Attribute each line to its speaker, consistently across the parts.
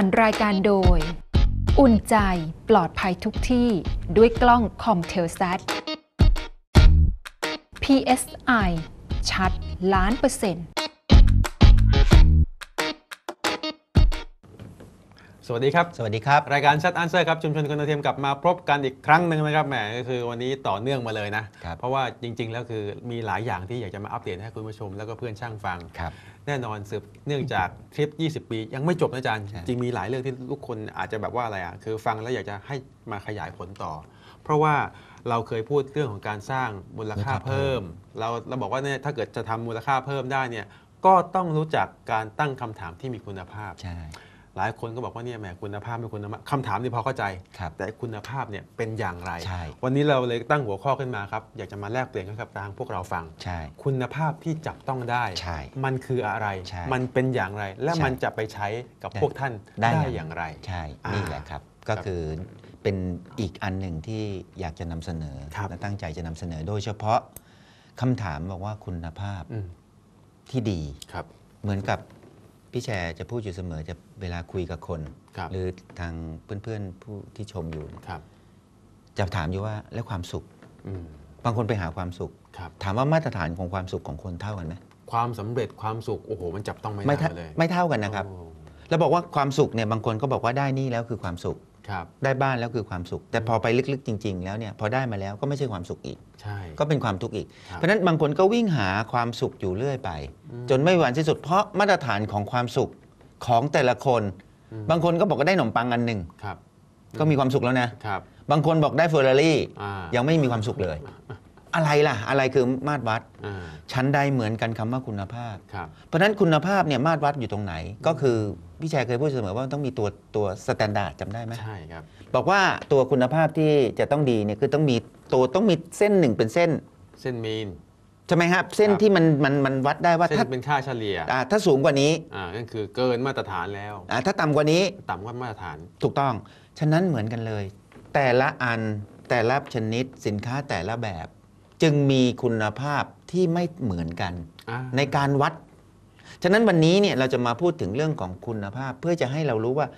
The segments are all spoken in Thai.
Speaker 1: สรรค์รายการโดย อุ่นใจปลอดภัยทุกที่ด้วยกล้องคอมเทลซั PSI ชัดล้านเปอร์เซ็นต์
Speaker 2: สวัสดีครับ
Speaker 3: สวัสดีครับ
Speaker 2: รายการชัดอันเซอร์ครับชุมชนคนเทียมกลับมาพบกันอีกครั้งหนึ่งนะครับแหมก็คือวันนี้ต่อเนื่องมาเลยนะ
Speaker 3: ครับ
Speaker 2: เพราะว่าจริง ๆ แล้วคือมีหลายอย่างที่อยากจะมาอัปเดตให้คุณผู้ชม แล้วก็เพื่อนช่างฟัง
Speaker 3: ครับ
Speaker 2: แน่นอนสืบเนื่องจากคลิป 20 ปี ยังไม่จบนะอาจารย์
Speaker 3: ใช่
Speaker 2: จริงมีหลายเรื่องที่ทุกคนอาจจะแบบว่าอะไรอะคือฟังแล้วอยากจะให้มาขยายผลต่อ เพราะว่าเราเคยพูดเรื่องของการสร้างมูลค่าเพิ่ม เราเราบอกว่าเนี่ยถ้าเกิดจะทำมูลค่าเพิ่มได้เนี่ยก็ต้องรู้จักการตั้งคำถามที่มีคุณภาพ
Speaker 3: ใช่
Speaker 2: หลายคนก็บอกว่าเนี่ยแหมคุณภาพไม่คุณภาพคำถามนี่พอเข้าใจ
Speaker 3: ครับ
Speaker 2: แต่คุณภาพเนี่ยเป็นอย่างไร
Speaker 3: ใช่
Speaker 2: วันนี้เราเลยตั้งหัวข้อขึ้นมาครับ อยากจะมาแลกเปลี่ยนกันกับทางพวกเราฟัง
Speaker 3: ใช่
Speaker 2: คุณภาพที่จับต้องได้
Speaker 3: ใช่
Speaker 2: มันคืออะไร
Speaker 3: ใช่
Speaker 2: มันเป็นอย่างไร และ
Speaker 3: ใช่
Speaker 2: มันจะไปใช้กับ
Speaker 3: ได้
Speaker 2: พวกท่าน
Speaker 3: ได้
Speaker 2: ได้
Speaker 3: อย่าง
Speaker 2: อย่างไร
Speaker 3: ใช่
Speaker 2: อ่านี่
Speaker 3: นี่แหละครับ ก็คือเป็นอีกอันหนึ่งที่อยากจะนำเสนอ
Speaker 2: ครับ
Speaker 3: และตั้งใจจะนำเสนอ โดยเฉพาะคำถามบอกว่าคุณภาพ
Speaker 2: อืม
Speaker 3: ที่ดี
Speaker 2: ครับ
Speaker 3: เหมือนกับ พี่แชร์จะพูดอยู่เสมอจะเวลาคุยกับคน
Speaker 2: ครับ
Speaker 3: หรือทางเพื่อนๆผู้ที่ชมอยู่เนี่ย
Speaker 2: ครับ
Speaker 3: จะถามอยู่ว่าแล้วความสุข
Speaker 2: อืม
Speaker 3: บางคนไปหาความสุข
Speaker 2: ครับ
Speaker 3: ถามว่ามาตรฐานของความสุขของคนเท่ากันไหม
Speaker 2: ความสำเร็จความสุขโอ้โห มันจับต้องไม่
Speaker 3: ไม่
Speaker 2: ได้
Speaker 3: เท่า
Speaker 2: เลย
Speaker 3: ไม่เท่ากันนะครับ
Speaker 2: โอ้
Speaker 3: แล้วบอกว่าความสุขเนี่ยบางคนก็บอกว่าได้นี่แล้วคือความสุข
Speaker 2: ครับ
Speaker 3: ได้บ้านแล้วคือความสุข แต่พอไปลึกๆจริง ๆ แล้วเนี่ยพอได้มาแล้วก็ไม่ใช่ความสุขอีก
Speaker 2: ใช่
Speaker 3: ก็เป็นความทุกข์อีก
Speaker 2: ครับ
Speaker 3: เพราะฉะนั้นบางคนก็วิ่งหาความสุขอยู่เรื่อยไป
Speaker 2: อืม
Speaker 3: จนไม่หวานที่สุดเพราะมาตรฐานของความสุขของแต่ละคน
Speaker 2: อืม
Speaker 3: บางคนก็บอกว่าได้ขนมปังอันหนึ่ง
Speaker 2: ครับ
Speaker 3: ก็มีความสุขแล้วนะ
Speaker 2: ครับ
Speaker 3: บางคนบอกได้เฟอร์รารี่
Speaker 2: อ่า
Speaker 3: ยังไม่มีความสุขเลย อะไรล่ะ อะไรคือมาตรวัด
Speaker 2: อ่า
Speaker 3: ชั้นใดเหมือนกันคำว่าคุณภาพ
Speaker 2: ครับ
Speaker 3: เพราะฉะนั้นคุณภาพเนี่ยมาตรวัดอยู่ตรงไหน ก็คือพี่แชร์เคยพูดเสมอว่าต้องมีตัวตัวสแตนดาร์ดจำได้ไหม
Speaker 2: ใช่ครับ
Speaker 3: บอกว่าตัวคุณภาพที่จะต้องดีเนี่ยคือต้องมีตัวต้องมีเส้นหนึ่งเป็นเส้น
Speaker 2: เส้นมีน
Speaker 3: ใช่ไหมครับ เส้น
Speaker 2: ครับ
Speaker 3: ที่มันมันมันวัดได้ว่า
Speaker 2: เส้น
Speaker 3: ถ้า
Speaker 2: เป็นค่าเฉลี่ย
Speaker 3: อ่าถ้าสูงกว่านี้
Speaker 2: อ่านั่นคือเกินมาตรฐานแล้ว
Speaker 3: อ่าถ้าต่ำกว่านี้
Speaker 2: ต่ำกว่ามาตรฐาน
Speaker 3: ถูกต้อง ฉะนั้นเหมือนกันเลย แต่ละอันแต่ละชนิดสินค้าแต่ละแบบ จึงมีคุณภาพที่ไม่เหมือนกัน
Speaker 2: อ่า
Speaker 3: ในการวัด ฉะนั้นวันนี้เนี่ยเราจะมาพูดถึงเรื่องของคุณภาพ เพื่อจะให้เรารู้ว่า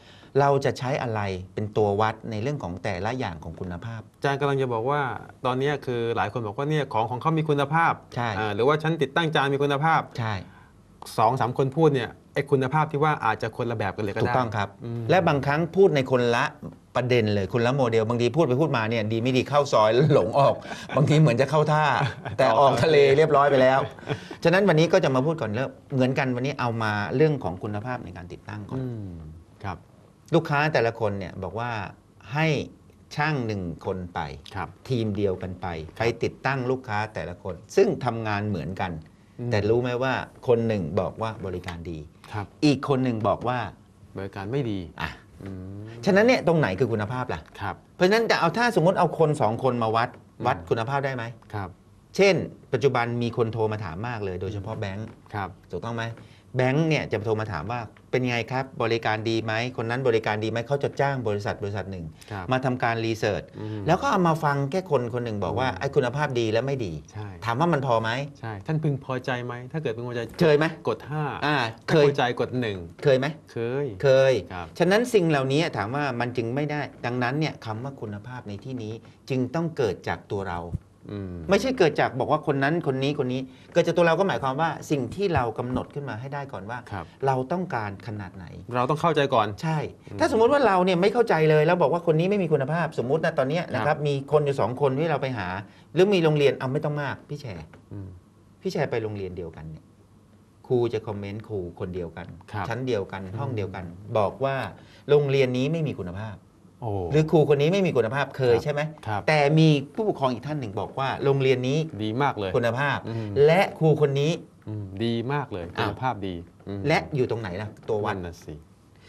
Speaker 3: เราจะใช้อะไรเป็นตัววัดในเรื่องของแต่ละอย่างของคุณภาพ
Speaker 2: อาจารย์กำลังจะบอกว่าตอนเนี้ยคือหลายคนบอกว่าเนี่ยของของเขามีคุณภาพ
Speaker 3: ใช่
Speaker 2: อ่าหรือว่าฉันติดตั้งจานมีคุณภาพ
Speaker 3: ใช่
Speaker 2: สองสามคนพูดเนี่ยไอ้คุณภาพที่ว่าอาจจะคนละแบบกันเลยก็
Speaker 3: ถู
Speaker 2: ได้
Speaker 3: กต้องครับ
Speaker 2: อืม
Speaker 3: และบางครั้งพูดในคนละ ประเด็นเลยคนละโมเดลบางทีพูดไปพูดมาเนี่ยดีไม่ดีเข้าซอยแล้วหลงออก บางทีเหมือนจะเข้าท่า แต่ออกทะเลเรียบร้อยไปแล้ว ฉะนั้นวันนี้ก็จะมาพูดก่อนเริ่มเหมือนกันวันนี้เอามาเรื่องของคุณภาพในการติดตั้งก่อน
Speaker 2: อืมครับ
Speaker 3: ลูกค้าแต่ละคนเนี่ยบอกว่าให้ช่างหนึ่งคนไป
Speaker 2: ครับ
Speaker 3: ทีมเดียวกันไปไปติดตั้งลูกค้าแต่ละคน ซึ่งทำงานเหมือนกัน
Speaker 2: อืม
Speaker 3: แต่รู้ไหมว่าคนหนึ่งบอกว่าบริการดี
Speaker 2: ครับ
Speaker 3: อีกคนหนึ่งบอกว่า
Speaker 2: บริการไม่ดี
Speaker 3: อะ
Speaker 2: อืม
Speaker 3: ฉะนั้นเนี่ยตรงไหนคือคุณภาพล่ะ
Speaker 2: ครับ
Speaker 3: เพราะฉะนั้นจะเอาถ้าสมมติเอาคนสองคนมาวัดวัดคุณภาพได้ไหม
Speaker 2: ครับ
Speaker 3: เช่น ปัจจุบันมีคนโทรมาถามมากเลย โดยเฉพาะแบงค์
Speaker 2: ครับ
Speaker 3: ถูกต้องไหม แบงค์เนี่ยจะโทรมาถามว่าเป็นไงครับ บริการดีไหมคนนั้นบริการดีไหมเขาจะจ้างบริษัทบริษัทหนึ่ง
Speaker 2: ครับ
Speaker 3: มาทำการรีเสิร์ช
Speaker 2: อืม
Speaker 3: แล้วก็เอามาฟังแค่คนคนหนึ่งบอกว่าไอ้คุณภาพดีและไม่ดี
Speaker 2: ใช่
Speaker 3: ถามว่ามันพอไหม
Speaker 2: ใช่ท่านพึงพอใจไหม ถ้าเกิดพึงพอใจ
Speaker 3: เคยไหม
Speaker 2: กดห้า
Speaker 3: อ่า
Speaker 2: ถ้า
Speaker 3: เคย
Speaker 2: พอใจกดหนึ่ง
Speaker 3: เคยไหม
Speaker 2: เคย
Speaker 3: เคย
Speaker 2: ครับ
Speaker 3: ฉะนั้นสิ่งเหล่านี้ถามว่ามันจึงไม่ได้ ดังนั้นเนี่ยคำว่าคุณภาพในที่นี้จึงต้องเกิดจากตัวเรา
Speaker 2: อืม
Speaker 3: ไม่ใช่เกิดจากบอกว่าคนนั้นคนนี้คนนี้ เกิดจากตัวเราก็หมายความว่าสิ่งที่เรากำหนดขึ้นมาให้ได้ก่อนว่า
Speaker 2: ครับ
Speaker 3: เราต้องการขนาดไหน
Speaker 2: เราต้องเข้าใจก่อน
Speaker 3: ใช่ ถ้าสมมุติว่าเราเนี่ยไม่เข้าใจเลยแล้วบอกว่าคนนี้ไม่มีคุณภาพ สมมุตินะตอนเนี้ยนะค
Speaker 2: ครั
Speaker 3: รับบมีคนอยู่สองคนที่เราไปหา หรือมีโรงเรียนเอาไม่ต้องมาก พี่แชร์
Speaker 2: อืม
Speaker 3: พี่แชร์ไปโรงเรียนเดียวกันเนี่ยครูจะคอมเมนต์ครูคนเดียวกัน
Speaker 2: ครับ
Speaker 3: ชั้นเดียวกันห้องเดียวกัน บอกว่าโรงเรียนนี้ไม่มีคุณภาพ
Speaker 2: โอ้
Speaker 3: หรือครูคนนี้ไม่มีคุณภาพเคย
Speaker 2: ครับ
Speaker 3: ใช่ไหม
Speaker 2: ครับ
Speaker 3: แต่มีผู้ปกครองอีกท่านหนึ่งบอกว่า โรงเรียนนี้
Speaker 2: ดีมากเลย
Speaker 3: คุณภาพ
Speaker 2: อืม
Speaker 3: และครูคนนี้
Speaker 2: อืมดีมากเลยคุ
Speaker 3: อ้า
Speaker 2: ณ
Speaker 3: ว
Speaker 2: ภาพดีอืม
Speaker 3: และอยู่ตรงไหนล่ะตัววั
Speaker 2: วั
Speaker 3: ด
Speaker 2: นน่ะสิ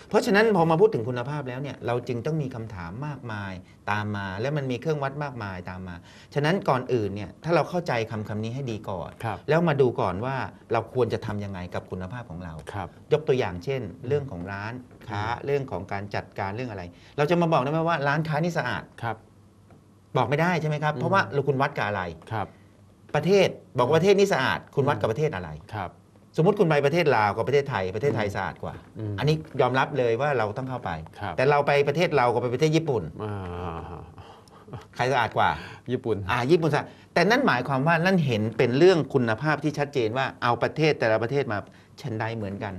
Speaker 3: เพราะฉะนั้นพอมาพูดถึงคุณภาพแล้วเนี่ยเราจึงต้องมีคำถามมากมายตามมา และมันมีเครื่องวัดมากมายตามมา ฉะนั้นก่อนอื่นเนี่ยถ้าเราเข้าใจคำคำนี้ให้ดีก่อน
Speaker 2: ครับ
Speaker 3: แล้วมาดูก่อนว่าเราควรจะทำยังไงกับคุณภาพของเรา
Speaker 2: ครับ
Speaker 3: ยกตัวอย่างเช่น เรื่องของร้านค้าเรื่องของการจัดการเรื่องอะไร เราจะมาบอกได้ไหมว่าร้านค้านี่สะอาด
Speaker 2: ครับ
Speaker 3: บอกไม่ได้ใช่ไหมครับ เพราะว่าเราคุณวัดกับอะไร
Speaker 2: ครับ
Speaker 3: ประเทศบอกว่าประเทศนี่สะอาด คุณวัดกับประเทศอะไร
Speaker 2: ครับ
Speaker 3: สมมติคุณไปประเทศลาวกับประเทศไทยประเทศไทยสะอาดกว่า
Speaker 2: อืม
Speaker 3: อันนี้ยอมรับเลยว่าเราต้องเข้าไป
Speaker 2: ครับ
Speaker 3: แต่เราไปประเทศเรากับไปประเทศญี่ปุ่น
Speaker 2: อ่า
Speaker 3: ใครสะอาดกว่า
Speaker 2: ญี่ปุ่น
Speaker 3: อ่าญี่ปุ่นสะอาดแต่นั่นหมายความว่านั่นเห็นเป็นเรื่องคุณภาพที่ชัดเจนว่าเอาประเทศแต่ละประเทศมาชันใดเหมือนกัน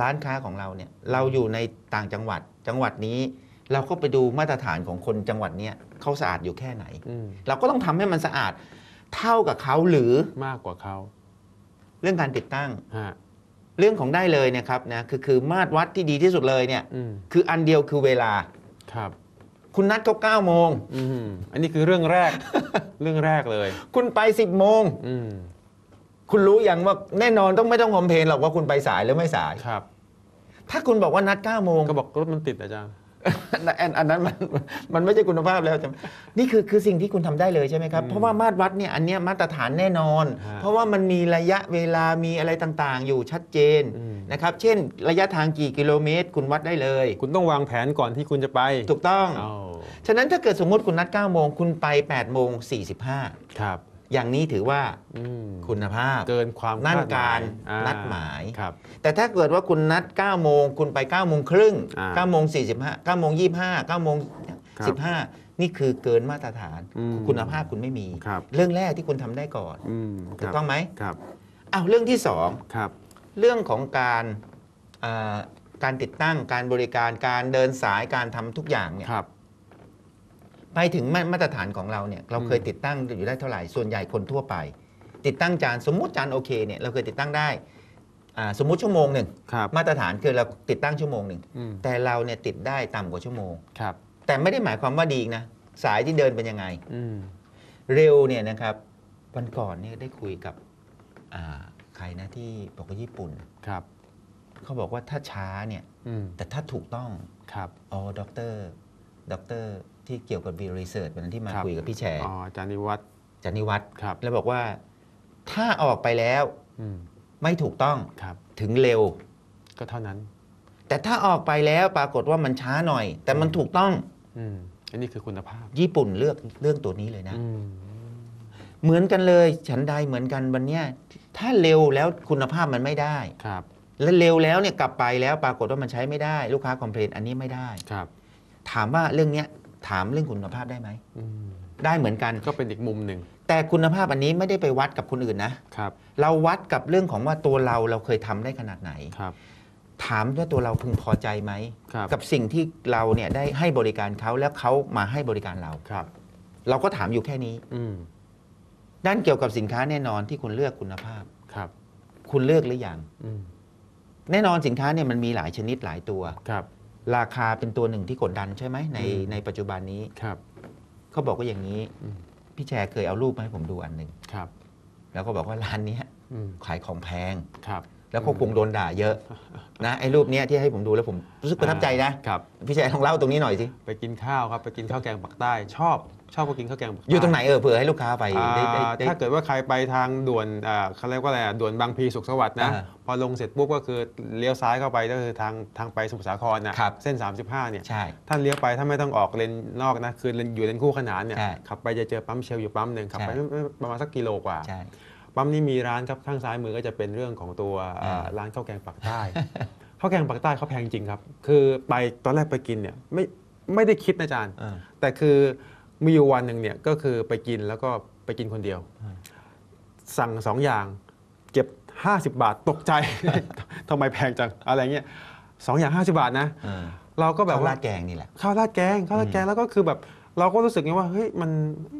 Speaker 3: ร้านค้าของเราเนี่ยเราอยู่ในต่างจังหวัดจังหวัดนี้ เราก็ไปดูมาตรฐานของคนจังหวัดเนี้ยเขาสะอาดอยู่แค่ไหน
Speaker 2: อืม
Speaker 3: เราก็ต้องทำให้มันสะอาดเท่ากับเขาหรือ
Speaker 2: มากกว่าเขา
Speaker 3: เรื่องการติดตั้ง
Speaker 2: ฮะ
Speaker 3: เรื่องของได้เลยเนะครับนะคือคือมาตรวัดที่ดีที่สุดเลยเนี่ย
Speaker 2: อืม
Speaker 3: คืออันเดียวคือเวลา
Speaker 2: ครับ
Speaker 3: คุณนัดเขา9โมง
Speaker 2: อืมอันนี้คือเรื่องแรก เรื่องแรกเลย
Speaker 3: คุณไป10โมง
Speaker 2: อืม
Speaker 3: คุณรู้อย่างว่าแน่นอนต้องไม่ต้องคอมเพลนหรอกว่าคุณไปสายหรือไม่สาย
Speaker 2: ครับ
Speaker 3: ถ้าคุณบอกว่านัด9โมง
Speaker 2: ก็บอกรถมันติดอาจารย์
Speaker 3: อันอันนั้นมันมันไม่ใช่คุณภาพแล้วจะนี่คือคือสิ่งที่คุณทำได้เลยใช่ไหมครับ
Speaker 2: อืม
Speaker 3: เพราะว่ามาตรวัดเนี่ยอันเนี้ยมาตรฐานแน่นอน
Speaker 2: ฮะ
Speaker 3: เพราะว่ามันมีระยะเวลามีอะไรต่างๆ อยู่ชัดเจน
Speaker 2: อืม
Speaker 3: นะครับ เช่น ระยะทางกี่กิโลเมตร คุณวัดได้เลย
Speaker 2: คุณต้องวางแผนก่อนที่คุณจะไป
Speaker 3: ถูกต้อง
Speaker 2: เอา
Speaker 3: ฉะนั้นถ้าเกิดสมมติคุณนัด9โมงคุณไป8โมง45
Speaker 2: ครับ
Speaker 3: อย่างนี้ถือว่า
Speaker 2: อืม
Speaker 3: คุณภาพ
Speaker 2: เกินความ
Speaker 3: นั่น
Speaker 2: คดหมย
Speaker 3: การ
Speaker 2: อ่
Speaker 3: นัดหมาย
Speaker 2: ครับ
Speaker 3: แต่ถ้าเกิดว่าคุณนัด9โมงคุณไป9โมงครึ่ง
Speaker 2: อ่า
Speaker 3: 9โมง45 9โมง25 9โมง
Speaker 2: ครับ
Speaker 3: 15 นี่คือเกินมาตรฐาน
Speaker 2: อืม
Speaker 3: คุณภาพคุณไม่มี
Speaker 2: ครับ
Speaker 3: เรื่องแรกที่คุณทำได้ก่อน
Speaker 2: อืม
Speaker 3: ถูกต้องไหม
Speaker 2: ครับ
Speaker 3: อ้าวเรื่องที่สอง
Speaker 2: ครับ
Speaker 3: เรื่องของการอ่าการติดตั้งการบริการการเดินสายการทำทุกอย่างเนี่ย
Speaker 2: ครับ
Speaker 3: ไปถึงมามาตรฐานของเราเนี่ยเราเคยติดตั้งอยู่ได้เท่าไหร่ส่วนใหญ่คนทั่วไป ติดตั้งจานสมมุติจานโอเคเนี่ยเราเคยติดตั้งได้อ่าสมมุติชั่วโมงหนึ่ง
Speaker 2: ครับ
Speaker 3: มาตรฐานคือเราติดตั้งชั่วโมงหนึ่ง
Speaker 2: อืม
Speaker 3: แต่เราเนี่ยติดได้ต่ำกว่าชั่วโมง
Speaker 2: ครับ
Speaker 3: แต่ไม่ได้หมายความว่าดีนะสายที่เดินเป็นยังไง
Speaker 2: อืม
Speaker 3: เร็วเนี่ยนะครับวันก่อนเนี่ยได้คุยกับอ่าใครนะที่บอกว่าญี่ปุ่น
Speaker 2: ครับ
Speaker 3: เขาบอกว่าถ้าช้าเนี่ย
Speaker 2: อืม
Speaker 3: แต่ถ้าถูกต้อง
Speaker 2: ครับ
Speaker 3: อ๋อด็อกเตอร์ด็อกเตอร์ ที่เกี่ยวกับวีรีเสิร์ชวันนั้นที่มา
Speaker 2: ครับ
Speaker 3: คุยกับพี่แชร์
Speaker 2: อ๋ออาจารย์นิวัฒน์
Speaker 3: จันนิวัฒน์
Speaker 2: ครับ
Speaker 3: แล้วบอกว่า ถ้าออกไปแล้ว
Speaker 2: อืม
Speaker 3: ไม่ถูกต้อง
Speaker 2: ครับ
Speaker 3: ถึงเร็ว
Speaker 2: ก็เท่านั้น
Speaker 3: แต่ถ้าออกไปแล้วปรากฏว่ามันช้าหน่อย แต่มันถูกต้อง
Speaker 2: อืมอันนี้คือคุณภาพ
Speaker 3: ญี่ปุ่นเลือกเรื่องตัวนี้เลยนะ
Speaker 2: อืม
Speaker 3: เหมือนกันเลยฉันใดเหมือนกันวันเนี้ยถ้าเร็วแล้วคุณภาพมันไม่ได้
Speaker 2: ครับ
Speaker 3: และเร็วแล้วเนี่ยกลับไปแล้วปรากฏว่ามันใช้ไม่ได้ ลูกค้าคอมเพลนอันนี้ไม่ได้
Speaker 2: ครับ
Speaker 3: ถามว่าเรื่องเนี้ย ถามเรื่องคุณภาพได้ไหม
Speaker 2: อืม
Speaker 3: ได้เหมือนกัน
Speaker 2: ก็เป็นอีกมุมหนึ่ง
Speaker 3: แต่คุณภาพอันนี้ไม่ได้ไปวัดกับคนอื่นนะ
Speaker 2: ครับ
Speaker 3: เราวัดกับเรื่องของว่าตัวเราเราเคยทำได้ขนาดไหน
Speaker 2: ครับ
Speaker 3: ถามว่าตัวเราพึงพอใจไหม
Speaker 2: ครับ
Speaker 3: กับสิ่งที่เราเนี่ยได้ให้บริการเขาแล้วเขามาให้บริการเรา
Speaker 2: ครับ
Speaker 3: เราก็ถามอยู่แค่นี้
Speaker 2: อืม
Speaker 3: ด้านเกี่ยวกับสินค้าแน่นอนที่คุณเลือกคุณภาพ
Speaker 2: ครับ
Speaker 3: คุณเลือกหรือยัง
Speaker 2: อืม
Speaker 3: แน่นอนสินค้าเนี่ยมันมีหลายชนิดหลายตัว
Speaker 2: ครับ
Speaker 3: ราคาเป็นตัวหนึ่งที่กดดันใช่ไหมใน
Speaker 2: อืม
Speaker 3: ในปัจจุบันนี้
Speaker 2: ครับ
Speaker 3: เขาบอกว่าอย่างนี้
Speaker 2: อืม
Speaker 3: พี่แชร์เคยเอารูปมาให้ผมดูอันหนึ่ง
Speaker 2: ครับ
Speaker 3: แล้วก็บอกว่าร้านเนี้ย
Speaker 2: อืม
Speaker 3: ขายของแพง
Speaker 2: ครับ
Speaker 3: แล้วก็คงโดนด่าเยอะ นะไอ้รูปเนี้ยที่ให้ผมดูแล้วผมรู้สึกประทับใจนะ
Speaker 2: ครับ
Speaker 3: พี่แชร์ลองเล่าตรงนี้หน่อยสิ
Speaker 2: ไปกินข้าวครับไปกินข้าวแกงปักใต้ชอบ ชอบไปกินข้าวแกงปักใต้
Speaker 3: อยู่ตรงไหนเออเผื่อให้ลูกค้าไปได้ได้
Speaker 2: อ่า
Speaker 3: ได้
Speaker 2: ถ้าเกิดว่าใครไปทางด่วนอ่าเขาเรียกว่าอะไรอะด่วนบางพลีสุขสวัสดิ์นะ
Speaker 3: อ่า
Speaker 2: พอลงเสร็จปุ๊บก็คือเลี้ยวซ้ายเข้าไปก็คือทางทางไปสมุทรสาครนะครับเส้น 35 เนี่ย
Speaker 3: ใช่
Speaker 2: ท่านเลี้ยวไปถ้าไม่ต้องออกเลนนอกนะคือเลนอยู่เลนคู่ขนานเนี่ย
Speaker 3: ใช่
Speaker 2: ขับไปจะเจอปั๊มเชลอยู่ปั๊มหนึ่งขับไป
Speaker 3: ใช่
Speaker 2: ไม่ไม่ประมาณสักกิโลกว่า
Speaker 3: ใช่
Speaker 2: ปั๊มนี้มีร้านครับข้างซ้ายมือก็จะเป็นเรื่องของตัวอ่า
Speaker 3: อ่า
Speaker 2: ร้านข้าวแกงปักใต้ข้าวแกงปักใต้เขาแพงจริงครับ คือไปตอนแรกไปกินเนี่ยไม่ไม่ได้คิดนะอาจารย์
Speaker 3: เออ
Speaker 2: แต่คือ มีอยู่วันหนึ่งเนี่ยก็คือไปกินแล้วก็ไปกินคนเดียว
Speaker 3: อืม
Speaker 2: สั่งสองอย่างเก็บ 50 บาทตกใจ ทำไมแพงจังอะไรเงี้ยสองอย่าง 50 บาทนะ
Speaker 3: เออ
Speaker 2: เราก็
Speaker 3: แบ
Speaker 2: แบบบ
Speaker 3: ว่า
Speaker 2: ว่า
Speaker 3: แกงนี่แหละ
Speaker 2: ข้าวราดแกงข้าวราดแกงแล้วก็คือแบบเราก็รู้สึกไงว่าเฮ้ยมัน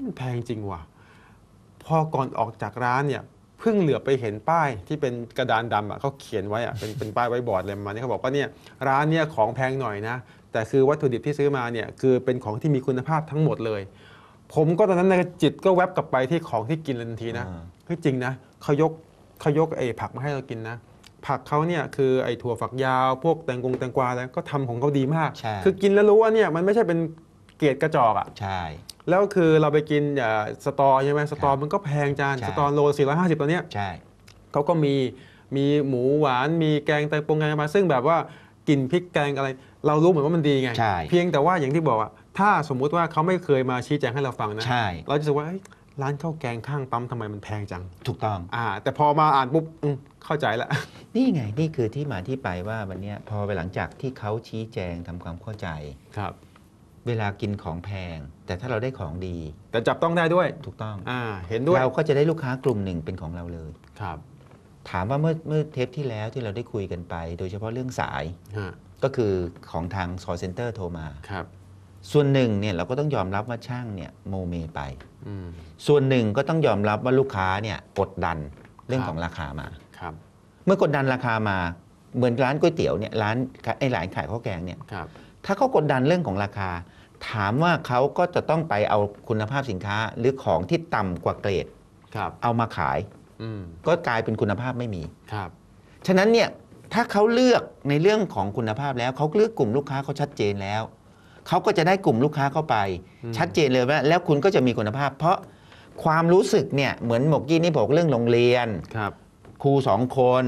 Speaker 2: มันแพงจริงว่ะพอก่อนออกจากร้านเนี่ยเพิ่งเหลือบไปเห็นป้ายที่เป็นกระดานดำอะเขาเขียนไว้อะเป็นเป็นป้ายไว้บอร์ดอะไรประมาณนี้เขาบอกว่าเนี่ยร้านเนี่ยของแพงหน่อยนะ แต่คือวัตถุดิบที่ซื้อมาเนี่ยคือเป็นของที่มีคุณภาพทั้งหมดเลย ผมก็ตอนนั้นในจิตก็แวบกลับไปที่ของที่กินเลยทันทีนะ
Speaker 3: อ่า
Speaker 2: เฮ้ยจริงนะเขายกเขายกไอ้ผักมาให้เรากินนะผักเขาเนี่ยคือไอ้ถั่วฝักยาว พวกแตงกงแตงกวาแล้วก็ทำของเขาดีมาก
Speaker 3: ใช่
Speaker 2: คือกินแล้วรู้ว่าเนี่ยมันไม่ใช่เป็นเกรดกระจอกอะ
Speaker 3: ใช่
Speaker 2: แล้วคือเราไปกินอ่าสตอใช่ไหมสตอมันก็แพงจาน
Speaker 3: ใช่
Speaker 2: สตอโล450ตัวเนี้ย
Speaker 3: ใช่
Speaker 2: เขาก็มีมีหมูหวานมีแกงแตงปงแกงมาซึ่งแบบว่า กลิ่นพริกแกงอะไร เรารู้เหมือนว่ามันดีไง
Speaker 3: ใช่
Speaker 2: เพียงแต่ว่าอย่างที่บอกอะถ้าสมมุติว่าเขาไม่เคยมาชี้แจงให้เราฟังนะ
Speaker 3: ใช่
Speaker 2: เราจะรู้สึกว่าเฮ้ยร้านข้าวแกงข้างปั๊มทำไมมันแพงจัง
Speaker 3: ถูกต้อง
Speaker 2: อ่า แต่พอมาอ่านปุ๊บอืมเข้าใจละ
Speaker 3: นี่ไง นี่คือที่มาที่ไปว่าวันเนี้ยพอไปหลังจากที่เขาชี้แจงทำความเข้าใจ
Speaker 2: ครับ
Speaker 3: เวลากินของแพง แต่ถ้าเราได้ของดี
Speaker 2: แต่จับต้องได้ด้วย
Speaker 3: ถูกต้อง
Speaker 2: อ่า เห็นด้วย
Speaker 3: เราก็จะได้ลูกค้ากลุ่มหนึ่งเป็นของเราเลย
Speaker 2: ครับ
Speaker 3: ถามว่าเมื่อเมื่อเทปที่แล้วที่เราได้คุยกันไป โดยเฉพาะเรื่องสาย
Speaker 2: ฮะ
Speaker 3: ก็คือของทางซอเซ็นเตอร์โทรมา
Speaker 2: ครับ
Speaker 3: ส่วนหนึ่งเนี่ยเราก็ต้องยอมรับว่าช่างเนี่ยโมเมไป
Speaker 2: อืม
Speaker 3: ส่วนหนึ่งก็ต้องยอมรับว่าลูกค้าเนี่ยกดดันเรื่อง
Speaker 2: ครับ
Speaker 3: ของราคามา
Speaker 2: ครับ
Speaker 3: เมื่อกดดันราคามาเหมือนร้านก๋วยเตี๋ยวเนี่ยร้านไอ้ร้านขายข้าวแกงเนี่ย
Speaker 2: ครับ
Speaker 3: ถ้าเขากดดันเรื่องของราคา ถามว่าเขาก็จะต้องไปเอาคุณภาพสินค้าหรือของที่ต่ำกว่าเกรด
Speaker 2: ครับ
Speaker 3: เอามาขาย
Speaker 2: อืม
Speaker 3: ก็กลายเป็นคุณภาพไม่มี
Speaker 2: ครับ
Speaker 3: ฉะนั้นเนี่ยถ้าเขาเลือกในเรื่องของคุณภาพแล้วเขาเลือกกลุ่มลูกค้าเขาชัดเจนแล้วเขาก็จะได้กลุ่มลูกค้าเข้าไป
Speaker 2: อืม
Speaker 3: ชัดเจนเลยว่าแล้วคุณก็จะมีคุณภาพ เพราะความรู้สึกเนี่ยเหมือนเมื่อกี้นี่บอกเรื่องโรงเรียน
Speaker 2: ครับ
Speaker 3: ครูสองคน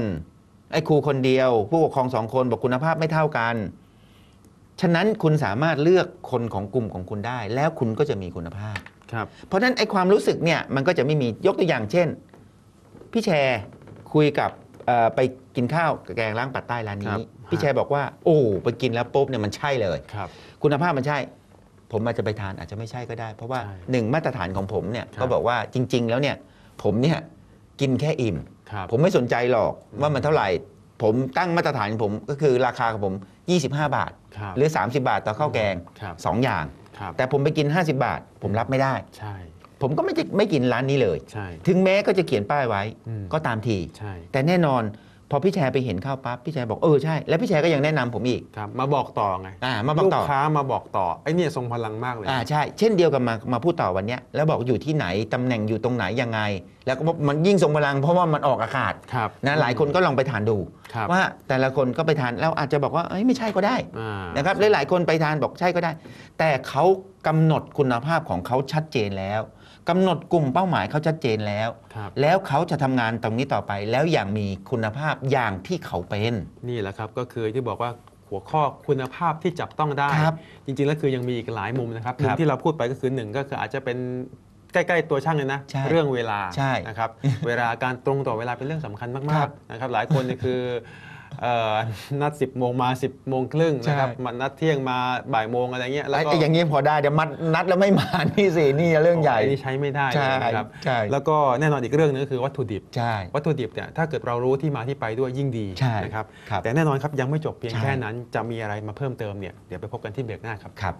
Speaker 3: ไอ้ครูคนเดียว ผู้ปกครองสองคนบอกคุณภาพไม่เท่ากัน ฉะนั้นคุณสามารถเลือกคนของกลุ่มของคุณได้ แล้วคุณก็จะมีคุณภาพ
Speaker 2: ครับ
Speaker 3: เพราะฉะนั้นไอ้ความรู้สึกเนี่ยมันก็จะไม่มียกตัวอย่างเช่น พี่แชร์คุยกับเอ่อไปกินข้าวกับแกงล้างปัดใต้ร้าน
Speaker 2: ครั
Speaker 3: นี้
Speaker 2: บ
Speaker 3: พี่แชร์บอกว่า โอ้ไปกินแล้วปุ๊บเนี่ยมันใช่เลย
Speaker 2: ครับ
Speaker 3: คุณภาพมันใช่ ผมอาจจะไปทานอาจจะไม่ใช่ก็ได้ เพราะว่า
Speaker 2: ใช่
Speaker 3: หนึ่งมาตรฐานของผมเนี่ย
Speaker 2: ครับ
Speaker 3: ก็บอกว่าจริง ๆ แล้วเนี่ยผมเนี่ยกินแค่อิ่ม
Speaker 2: ครับ
Speaker 3: ผมไม่สนใจหรอกว่ามันเท่าไหร่ ผมตั้งมาตรฐานของผมก็คือราคาของผม 25 บาท
Speaker 2: ครับ
Speaker 3: หรือ 30 บาทต่อข้าวแกง
Speaker 2: ครับ
Speaker 3: 2 อย่าง
Speaker 2: ครับ
Speaker 3: แต่ผมไปกิน 50 บาท ผมรับไม่ได้
Speaker 2: ใช่
Speaker 3: ผมก็ไม่จะไม่กินร้านนี้เลย
Speaker 2: ใช่
Speaker 3: ถึงแม้ก็จะเขียนป้ายไว้
Speaker 2: อืม
Speaker 3: ก็ตามที
Speaker 2: ใช่
Speaker 3: แต่แน่นอนพอพี่แชร์ไปเห็นข้าวปั๊บพี่แชร์บอกเออใช่ แล้วพี่แชร์ก็ยังแนะนำผมอีก
Speaker 2: ครับมาบอกต่อไง
Speaker 3: อ่ามาบอก
Speaker 2: ลูก
Speaker 3: ต่อ
Speaker 2: ค้ามาบอกต่อไอ้เนี่ยทรงพลังมากเลย
Speaker 3: อ่าใช่ เช่นเดียวกับมามาพูดต่อวันเนี้ยแล้วบอกอยู่ที่ไหน ตำแหน่งอยู่ตรงไหนยังไง แล้วก็มันยิ่งทรงพลังเพราะว่ามันออกอากาศ
Speaker 2: ครับ
Speaker 3: นะหลายคนก็ลองไปทานดู
Speaker 2: ครับ
Speaker 3: ว่าแต่ละคนก็ไปทานแล้วอาจจะบอกว่าเอ้ยไม่ใช่ก็ได้
Speaker 2: อ่า
Speaker 3: นะครับหลายๆคนไปทานบอกใช่ก็ได้ แต่เขากำหนดคุณภาพของเขาชัดเจนแล้ว กำหนดกลุ่มเป้าหมายเขาชัดเจนแล้ว
Speaker 2: ครับ
Speaker 3: แล้วเขาจะทำงานตรงนี้ต่อไปแล้วอย่างมีคุณภาพอย่างที่เขาเป็น
Speaker 2: นี่แหละครับก็คือที่บอกว่าหัวข้อคุณภาพที่จับต้องได้
Speaker 3: ครับ
Speaker 2: จริงๆแล้วคือยังมีอีกหลายมุมนะครับ
Speaker 3: ครับ
Speaker 2: มุมที่เราพูดไปก็คือหนึ่งก็คืออาจจะเป็นใกล้ๆตัวช่างเลยนะ
Speaker 3: ใช่
Speaker 2: เรื่องเวลา
Speaker 3: ใช่
Speaker 2: นะครับ เวลาการตรงต่อเวลาเป็นเรื่องสำคัญ
Speaker 3: ครั
Speaker 2: มาก
Speaker 3: บ
Speaker 2: ๆนะครับหลายคนเนี่ยคือเอ่อ นัด 10โมงมา10โมงครึ่งนะครับ
Speaker 3: ใช่
Speaker 2: มันนัดเที่ยงมาบ่ายโมงอะไรเงี้ยแล้วก็
Speaker 3: ไอ้อย่างนี้พอได้เดี๋ยวมัดนัดแล้วไม่มานี่สินี่เรื่องใหญ่
Speaker 2: อันนี้ใช้ไม่ได้
Speaker 3: ใช่
Speaker 2: เลยนะครับ
Speaker 3: ใช่
Speaker 2: แล้วก็แน่นอนอีกเรื่องหนึงก็คือวัตถุดิบ
Speaker 3: ใช่
Speaker 2: วัตถุดิบเนี่ยถ้าเกิดเรารู้ที่มาที่ไปด้วยยิ่งดี
Speaker 3: ใช่
Speaker 2: นะครับ
Speaker 3: ครับ
Speaker 2: แต่แน่นอนครับยังไม่จบเพียง
Speaker 3: ใช่
Speaker 2: แค่นั้นจะมีอะไรมาเพิ่มเติมเนี่ยเดี๋ยวไปพบกันที่เบรกหน้าครับ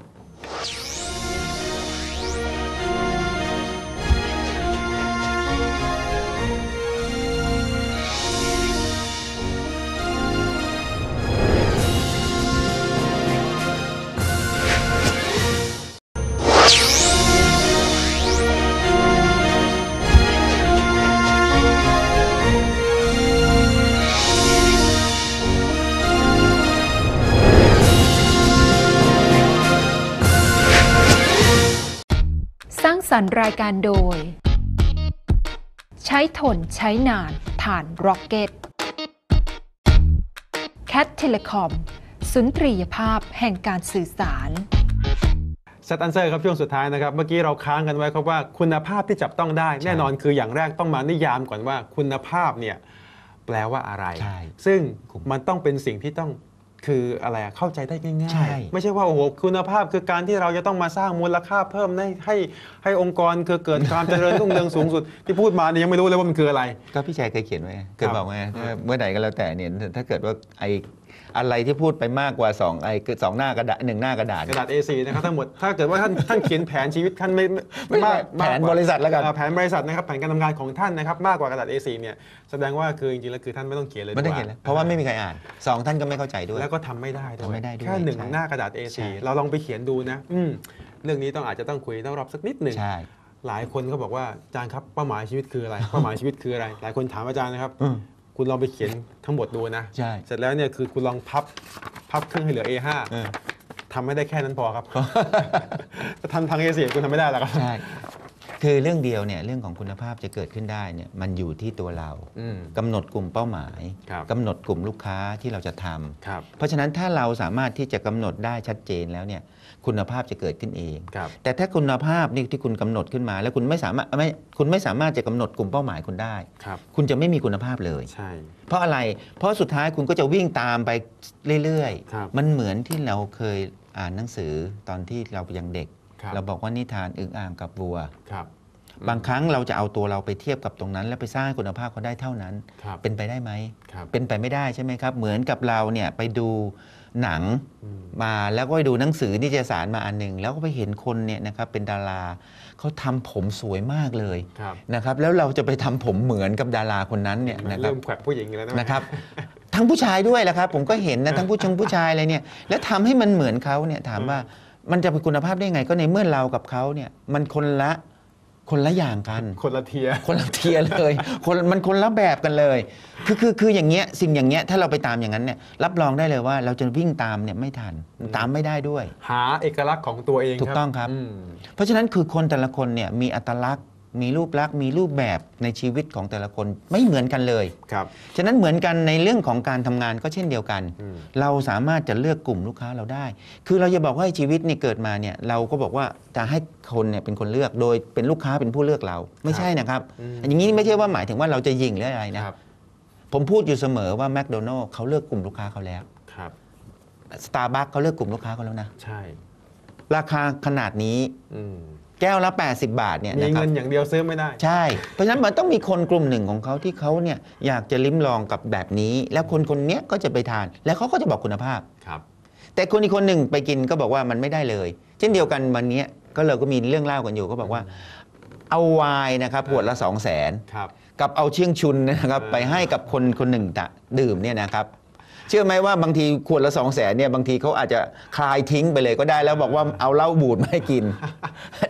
Speaker 3: รับ
Speaker 1: สร้างสรรค์รายการโดย ใช้ทนใช้นานผ่านร็อกเก็ตแคทเทเลคอมสุนทรียภาพแห่งการสื่อสาร
Speaker 2: เซตอันเซอร์ครับช่วงสุดท้ายนะครับ เมื่อกี้เราค้างกันไว้ครับว่าคุณภาพที่จับต้องได้ แน่นอนคืออย่างแรกต้องมานิยามก่อนว่าคุณภาพเนี่ยแปลว่าอะไร
Speaker 3: ใช่
Speaker 2: ซึ่งมันต้องเป็นสิ่งที่ต้อง คืออะไรอะเข้าใจได้ง่าย
Speaker 3: ใช่
Speaker 2: ๆไม่ใช่ว่าโอ้โหคุณภาพคือการที่เราจะต้องมาสร้างมูลค่าเพิ่มให้ให้ให้องค์กรคือเกิดความเจริญรุ่งเรืองสูงสุด ที่พูดมาเนี่ยยังไม่รู้เลยว่ามันคืออะไร
Speaker 3: ก็พี่แชร์เคยเขียนไว้เคย
Speaker 2: ครับ
Speaker 3: บอกไว้ถ้าเมื่อไหร่ก็แล้วแต่เนี่ยถ้าเกิดว่าไอ อะไรที่พูดไปมากกว่าสองไอคือสองหน้ากระดาษหนึ่งหน้ากระดาษ
Speaker 2: กระดาษ A4 นะครับทั้งหมดถ้าเกิดว่าท่านท่านเขียนแผนชีวิตท่านไม่
Speaker 3: ไม่
Speaker 2: มาก
Speaker 3: แผน
Speaker 2: มากกว่า
Speaker 3: บริษัทแล้วกัน
Speaker 2: อ่าแผนบริษัทนะครับแผนการทำงานของท่านนะครับมากกว่ากระดาษ A4 เนี่ยแสดงว่าคือจริงๆแล้วคือท่านไม่ต้องเขียนเลย
Speaker 3: ไม่ได้
Speaker 2: ก
Speaker 3: เขียนแล้วเพราะว่าไม่มีใครอ่านสองท่านก็ไม่เข้าใจด้วย
Speaker 2: แล้วก็ทำไม่ได้ด้วย
Speaker 3: ทำไม่ได้ด้วย
Speaker 2: แค่หนึ่ง
Speaker 3: ใช่
Speaker 2: หน้ากระดาษ
Speaker 3: ใช่
Speaker 2: A4 เราลองไปเขียนดูนะอืมเรื่องนี้ต้องอาจจะต้องคุยต้องรอบสักนิดหนึ่ง
Speaker 3: ใช่
Speaker 2: หลายคนก็บอกว่าอาจารย์ครับเป้าหมายชีวิตคืออะไรเป้าหมายชีวิตคืออะไร หลายคนถามอาจารย์นะครับ
Speaker 3: อืม
Speaker 2: คุณลองไปเขียนทั้งหมดดูนะ
Speaker 3: ใช่
Speaker 2: เสร็จแล้วเนี่ยคือคุณลองพับพับครึ่งให้เหลือ A5
Speaker 3: เออ
Speaker 2: ทำไม่ได้แค่นั้นพอครับจะทำทาง A4 คุณทำไม่ได้หรอกครับ
Speaker 3: ใช่ คือเรื่องเดียวเนี่ยเรื่องของคุณภาพจะเกิดขึ้นได้เนี่ยมันอยู่ที่ตัวเรา
Speaker 2: อืม
Speaker 3: กำหนดกลุ่มเป้าหมาย
Speaker 2: ครับ
Speaker 3: กำหนดกลุ่มลูกค้าที่เราจะทำ
Speaker 2: ครับ
Speaker 3: เพราะฉะนั้นถ้าเราสามารถที่จะกำหนดได้ชัดเจนแล้วเนี่ย คุณภาพจะเกิดขึ้นเอง
Speaker 2: ครับ
Speaker 3: แต่ถ้าคุณภาพนี่ที่คุณกำหนดขึ้นมา แล้วคุณไม่สามารถไม่คุณไม่สามารถจะกำหนดกลุ่มเป้าหมายคุณได้
Speaker 2: ครับ
Speaker 3: คุณจะไม่มีคุณภาพเลย
Speaker 2: ใช่
Speaker 3: เพราะอะไรเพราะสุดท้ายคุณก็จะวิ่งตามไปเรื่อย
Speaker 2: ครับ
Speaker 3: ๆมันเหมือนที่เราเคยอ่านหนังสือตอนที่เรายังเด็ก
Speaker 2: ครับ
Speaker 3: เราบอกว่านิทานอึ่งอ่างกับวัว
Speaker 2: ครั บ
Speaker 3: บางครั้งเราจะเอาตัวเราไปเทียบกับตรงนั้น แล้วไปสร้างคุณภาพเขาได้เท่านั้น
Speaker 2: ครับ
Speaker 3: เป็นไปได้ไหม
Speaker 2: ครับ
Speaker 3: เป็นไปไม่ได้ใช่ไหมครับ เหมือนกับเราเนี่ยไปดูหนัง
Speaker 2: อืม
Speaker 3: มาแล้วก็ไปดูหนังสือนิตยสารมาอันหนึ่งแล้วก็ไปเห็นคนเนี่ยนะครับเป็นดาราเขาทำผมสวยมากเลย
Speaker 2: ครับ
Speaker 3: นะครับแล้วเราจะไปทำผมเหมือนกับดาราคนนั้นเนี่ยนะครั
Speaker 2: เริ่
Speaker 3: บ
Speaker 2: มแขวะผู้หญิงอีกแล้วนะ
Speaker 3: นะครับทั้งผู้ชายด้วยแหละครับผมก็เห็นนะทั้งผู้ชงผู้ชายอะไรเนี่ยแล้วทำให้มันเหมือนเขาเนี่ยถามว่ามันจะเป็นคุณภาพได้ไงก็ในเมื่อเรากับเขาเนี่ยมันคนละ คนละอย่างกัน
Speaker 2: คนละเทียร์
Speaker 3: คนละเทียร์เลย คนมันคนละแบบกันเลย คือคือคืออย่างเงี้ยสิ่งอย่างเงี้ยถ้าเราไปตามอย่างนั้นเนี่ยรับรองได้เลยว่าเราจะวิ่งตามเนี่ยไม่ทันตามไม่ได้ด้วย
Speaker 2: หาเอกลักษณ์ของตัวเอง
Speaker 3: ถูกต้องครับ
Speaker 2: ม
Speaker 3: เพราะฉะนั้นคือคนแต่ละคนเนี่ยมีอัตลักษณ์ มีรูปลักษณ์มีรูปแบบในชีวิตของแต่ละคนไม่เหมือนกันเลย
Speaker 2: ครับ
Speaker 3: ฉะนั้นเหมือนกันในเรื่องของการทำงานก็เช่นเดียวกัน
Speaker 2: อืม
Speaker 3: เราสามารถจะเลือกกลุ่มลูกค้าเราได้ คือเราจะบอกว่าให้ชีวิตนี่เกิดมาเนี่ยเราก็บอกว่าจะให้คนเนี่ยเป็นคนเลือกโดยเป็นลูกค้าเป็นผู้เลือกเราไม่ใช่นะครับ
Speaker 2: อืม
Speaker 3: อย่างนี้ไม่ใช่ว่าหมายถึงว่าเราจะยิงหรืออะไรนะ ครับ ผมพูดอยู่เสมอว่าแมคโดนัลล์เขาเลือกกลุ่มลูกค้าเขาแล้ว
Speaker 2: ครับ
Speaker 3: สตาร์บัคเขาเลือกกลุ่มลูกค้าเขาแล้วนะ
Speaker 2: ใช่
Speaker 3: ราคาขนาดนี้
Speaker 2: อืม
Speaker 3: แก้วละ 80 บาทเนี่ย
Speaker 2: มี
Speaker 3: นะครั
Speaker 2: เงิ
Speaker 3: บ
Speaker 2: นอย่างเดียวซื้อไม่ได้
Speaker 3: ใช่ เพราะฉะนั้นมันต้องมีคนกลุ่มหนึ่งของเขาที่เขาเนี่ยอยากจะลิ้มลองกับแบบนี้ แล้วคนคนเนี้ยก็จะไปทาน แล้วเขาก็จะบอกคุณภาพ
Speaker 2: ครับ
Speaker 3: แต่คนอีกคนหนึ่งไปกินก็บอกว่ามันไม่ได้เลย เช่นเดียวกันวันเนี้ยก็เราก็มีเรื่องเล่ากันอยู่ก็บอกว่า เอาไวน์นะครับขวดละ 2 0 0 0 0น
Speaker 2: ครับ
Speaker 3: กับเอาเชียงชุนนะครับ
Speaker 2: เออ
Speaker 3: ไปให้กับคนคนหนึ่งตะดื่มเนี่ยนะครับ เชื่อไหมว่าบางทีขวดละ2 0 0แสนเนี่ยบางทีเขาอาจจะคลายทิ้งไปเลยก็ได้แล้วบอกว่าเอาเหล้าบูดมาให้กิน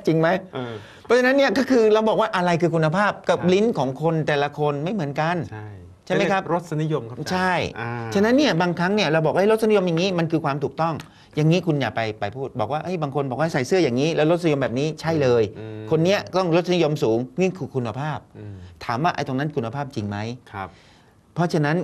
Speaker 3: จริงไหม
Speaker 2: เออ
Speaker 3: เพราะฉะนั้นเนี่ยก็คือเราบอกว่าอะไรคือคุณภาพกับ
Speaker 2: ครับ
Speaker 3: ลิ้นของคนแต่ละคนไม่เหมือนกัน
Speaker 2: ใช่
Speaker 3: ใช่ไหมครับ
Speaker 2: เยกรสนิยมครับอาจารย์
Speaker 3: ใช่
Speaker 2: อ่า
Speaker 3: ฉะนั้นเนี่ยบางครั้งเนี่ยเราบอกว่าเฮ้ยรสนิยมอย่างนี้มันคือความถูกต้อง อย่างนี้คุณอย่าไปไปพูด บอกว่าเฮ้ยบางคนบอกว่าใส่เสื้ออย่างนี้ แล้วรสนิยมแบบนี้ใช่เลย
Speaker 2: อืม
Speaker 3: คนเนี้ยต้องรสนิยมสูงนี่คือคุณภาพ
Speaker 2: อืม
Speaker 3: ถามว่าไอ้ตรงนั้นคุณภาพจริงไหม
Speaker 2: ครับ
Speaker 3: เพราะฉะนั้น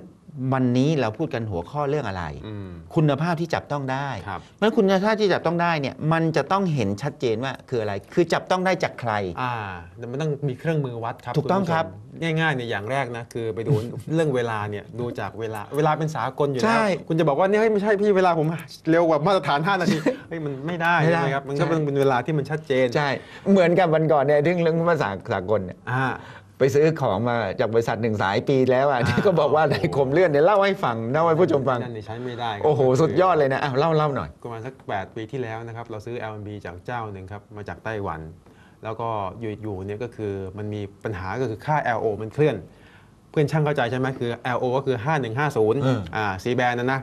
Speaker 3: วันนี้เราพูดกันหัวข้อเรื่องอะไร
Speaker 2: อืม
Speaker 3: คุณภาพที่จับต้องได้
Speaker 2: ครับ
Speaker 3: เพราะคุณภาพที่จับต้องได้เนี่ยมันจะต้องเห็นชัดเจนว่าคืออะไร คือจับต้องได้จากใคร
Speaker 2: อ่าแต่มันต้องมีเครื่องมือวัดครับ
Speaker 3: ถูกต้อง
Speaker 2: ณผู้ชม
Speaker 3: ครับ
Speaker 2: ง่ายๆเนี่ยอย่างแรกนะคือไปดูเรื่องเวลาเนี่ยดูจากเวลาเวลาเป็นสากลอยู่
Speaker 3: ใช่
Speaker 2: แล้วคุณจะบอกว่าเนี่ยเฮ้ยไม่ใช่พี่เวลาผมเร็วกว่ามาตรฐาน 5 นาทีเฮ้ยมันไม่ได้
Speaker 3: ไม่ได้
Speaker 2: ใช่ไหมครับมันก็
Speaker 3: ใช่
Speaker 2: เป็นเวลาที่มันชัดเจน
Speaker 3: ใช่เหมือนกับวันก่อนเนี่ยเรื่องเรื่องภาษาสากลเนี่ย
Speaker 2: อ่า
Speaker 3: ไปซื้อของมาจากบริษัทหนึ่งสายปีแล้วอะ
Speaker 2: อ่า
Speaker 3: ที่ก็บอกว่าในคมเลื่อนเนี่ยเล่าให้ฟังเล่าให้ผู้ชมฟัง
Speaker 2: นั่นนี่ใช้ไม่ได้ครับ
Speaker 3: โอ้โห สุดยอดเลยนะอ้าวเล่าเล่าหน่อย
Speaker 2: ประมาณสัก 8 ปีที่แล้วนะครับ เราซื้อ LMB จากเจ้าหนึ่งครับ มาจากไต้หวัน แล้วก็อยู่ๆเนี่ยก็คือมันมีปัญหาก็คือค่า LO มันเคลื่อน เพื่อนช่างเข้าใจใช่ไหมคือ LO ก็คือ
Speaker 3: เออ
Speaker 2: 5150อ่าสีแบรนด์นะนะ